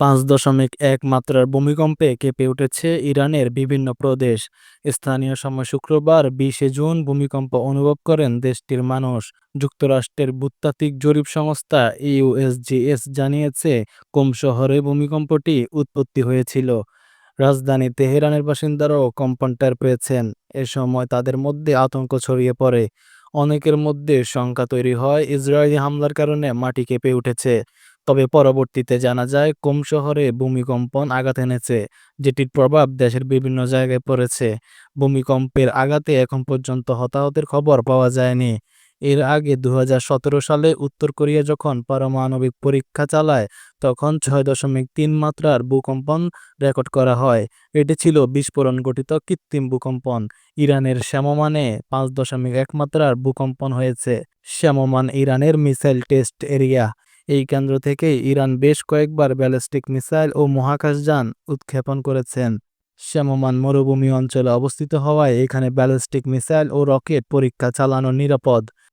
পাঁচ দশমিক এক মাত্রার ভূমিকম্পে কেঁপে উঠেছে ইরানের বিভিন্ন প্রদেশ। স্থানীয় সময় শুক্রবার বিশে জুন ভূমিকম্প অনুভব করেন দেশটির মানুষ। যুক্তরাষ্ট্রের ভূতাত্ত্বিক জরিপ সংস্থা ইউএসজিএস জানিয়েছে, কোম শহরে ভূমিকম্পটি উৎপত্তি হয়েছিল? রাজধানী তেহরানের বাসিন্দারাও কম্পন টের পেয়েছেন। এ সময় তাদের মধ্যে আতঙ্ক ছড়িয়ে পড়ে। অনেকের মধ্যে শঙ্কা তৈরি হয়, ইসরায়েলি হামলার কারণে মাটি কেঁপে উঠেছে। তবে পরবর্তীতে জানা যায়, কোম শহরে ভূমিকম্পন আঘাত এনেছে, যেটির প্রভাব দেশের বিভিন্ন জায়গায় পড়েছে। ভূমিকম্পের আঘাতে এখন পর্যন্ত হতাহতের খবর পাওয়া যায়নি। এর আগে দু হাজার সতেরো সালে উত্তর কোরিয়া যখন পারমাণবিক পরীক্ষা চালায়, তখন ছয় দশমিক তিন মাত্রার ভূকম্পন রেকর্ড করা হয়। এটি ছিল বিস্ফোরণ গঠিত কৃত্রিম ভূকম্পন। ইরানের শ্যামমানে পাঁচ দশমিক এক মাত্রার ভূকম্পন হয়েছে। শ্যামমান ইরানের মিসাইল টেস্ট এরিয়া। এই কেন্দ্র থেকে ইরান বেশ কয়েকবার ব্যালিস্টিক মিসাইল ও মহাকাশযান উৎক্ষেপণ করেছেন। শ্যামমান মরুভূমি অঞ্চলে অবস্থিত হওয়ায় এখানে ব্যালিস্টিক মিসাইল ও রকেট পরীক্ষা চালানো নিরাপদ।